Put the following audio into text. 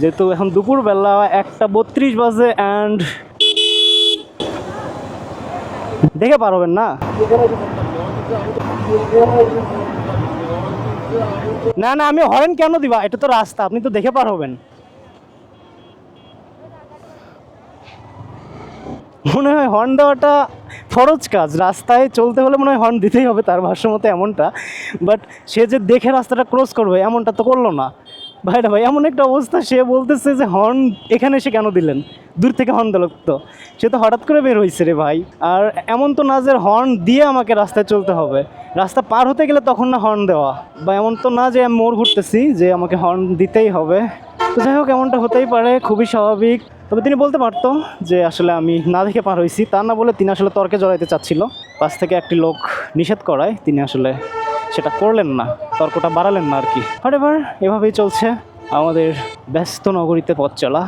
যেহেতু এখন দুপুরবেলা একটা বত্রিশ বাজে অ্যান্ড দেখে পারবেন না। না না, আমি হরেন কেন দিবা? এটা তো রাস্তা, আপনি তো দেখে পার হবেন মনে হয় হর্ন দেওয়াটা ফরজ কাজ, রাস্তায় চলতে হলে মনে হয় হর্ন দিতেই হবে, তার ভাষ্য মতো এমনটা। বাট সে যে দেখে রাস্তাটা ক্রস করবে, এমনটা তো করল না। ভাইরা ভাই, এমন একটা অবস্থা, সে বলতেছে যে হর্ন এখানে এসে কেন দিলেন? দূর থেকে হর্ন দিল তো। সে তো হঠাৎ করে বের হয়েছে রে ভাই। আর এমন তো না যে হর্ন দিয়ে আমাকে রাস্তায় চলতে হবে। রাস্তা পার হতে গেলে তখন না হর্ন দেওয়া। বা এমন তো না যে আমি মোড় ঘুরতেছি যে আমাকে হর্ন দিতেই হবে। তো যাই হোক, এমনটা হতেই পারে, খুবই স্বাভাবিক। তবে তিনি বলতে পারতো যে আসলে আমি না দেখে পার হয়েছি তা না বলে তিনি আসলে তর্কে জড়াইতে চাচ্ছিল। পাশ থেকে একটি লোক নিষেধ করায়। তিনি আসলে সেটা করলেন না। তর্কটা বাড়ালেন না আর কি। হট এভাবেই চলছে আমাদের ব্যস্ত নগরীতে পথ চলা।